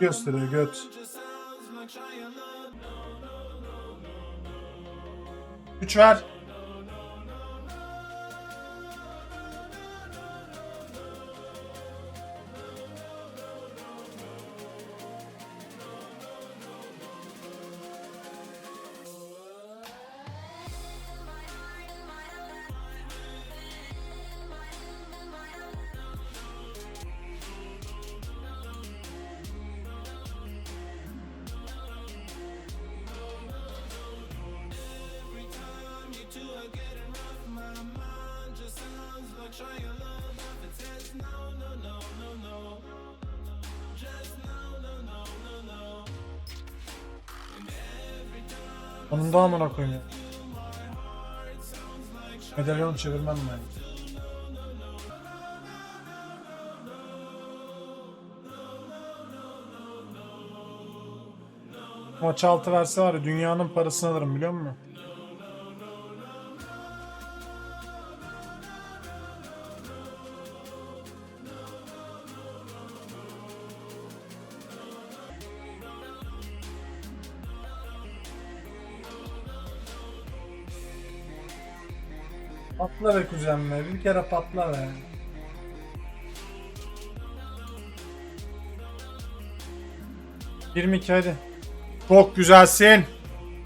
Gösteriyor göt. Güç ver. Onun da amına koyayım ya. Medalyon çevirmem ben. Maç altı verse var ya dünyanın parasını alırım biliyor musun? Patla be kuzen be. Bir kere patla be. Yirmi iki hadi. Çok güzelsin.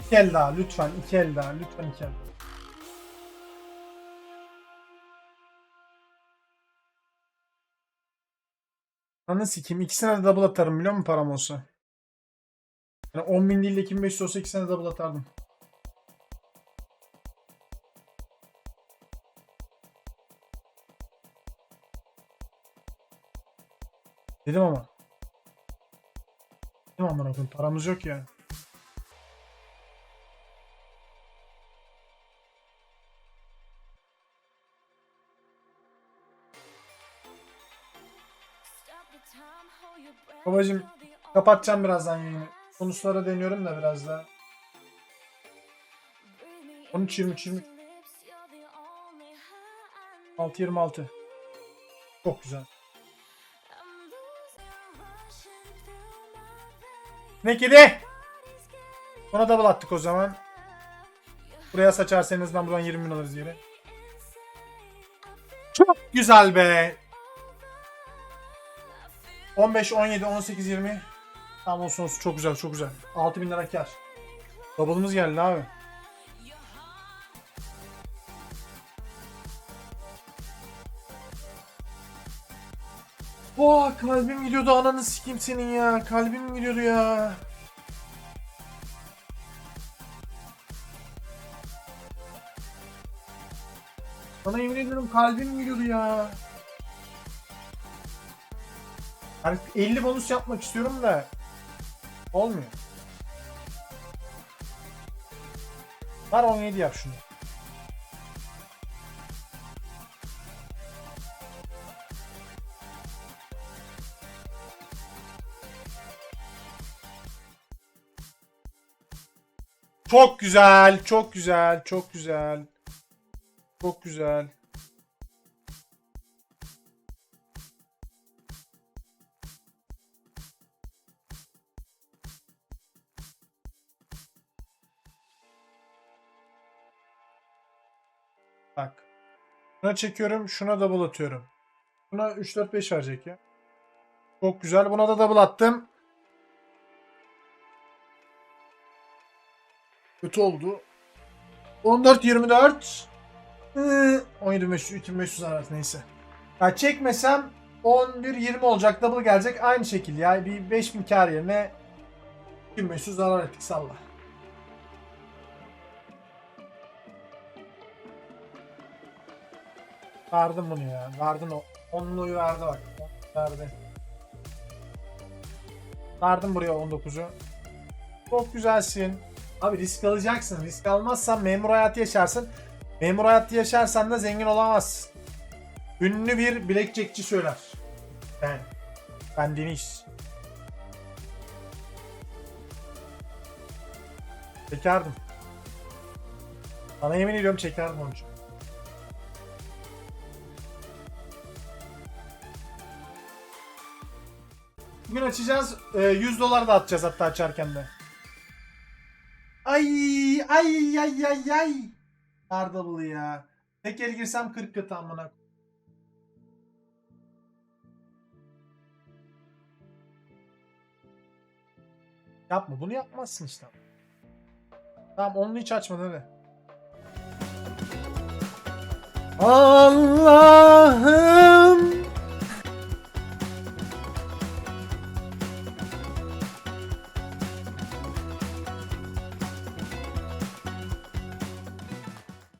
İki el daha lütfen. iki el daha. Lütfen iki el. Anı sikeyim. İkisine de double atarım biliyor musun param olsa? Yani 10 bin değil de 2500 olsa ikisine de double atardım. Dedim ama. Dedim amına koyayım paramız yok ya. Babacım kapatacağım birazdan yayını. Sonuçlara deniyorum da biraz daha. 13 23 23 6 26 Çok güzel. Ne kedi? Ona double attık o zaman. Buraya saçarsanız ben buradan 20 bin alırız yere. Çok güzel be. 15, 17, 18, 20. Tamam olsun olsun çok güzel çok güzel. 6000 lira kar. Double'ımız geldi abi. Oha kalbim gidiyordu ananı sikeyim senin ya. Kalbim gidiyordu ya. Sana yemin ediyorum kalbim gidiyordu ya. Yani 50 bonus yapmak istiyorum da olmuyor. Var 17 yap şunu. Çok güzel, çok güzel, çok güzel. Çok güzel. Bak. Şuna çekiyorum, şuna double atıyorum. Buna 3 4 5 verecek ya. Çok güzel. Buna da double attım. Kötü oldu. 14 24 Hı, 17 500 2500 arası neyse. Ya çekmesem 11 20 olacak double gelecek aynı şekil ya bir 5000 kar yerine 2500 zarar ettik salla. Verdim bunu ya. Verdin o. Onluğu verdi bak. Verdi. Verdim buraya 19'u. Çok güzelsin. Abi risk alacaksın. Risk almazsan memur hayatı yaşarsın. Memur hayatı yaşarsan da zengin olamazsın. Ünlü bir bilekçekçi söyler. Ben. Ben Deniz. Çekerdim. Sana yemin ediyorum çekerdim onu. Bugün açacağız. e, 100 dolar da atacağız hatta açarken de. Ay ay ay ay ay. Ardabılı ya. Tek el girsem 40 katı amına. Yapma bunu yapmazsın işte. Tamam onu hiç açma hadi. Allah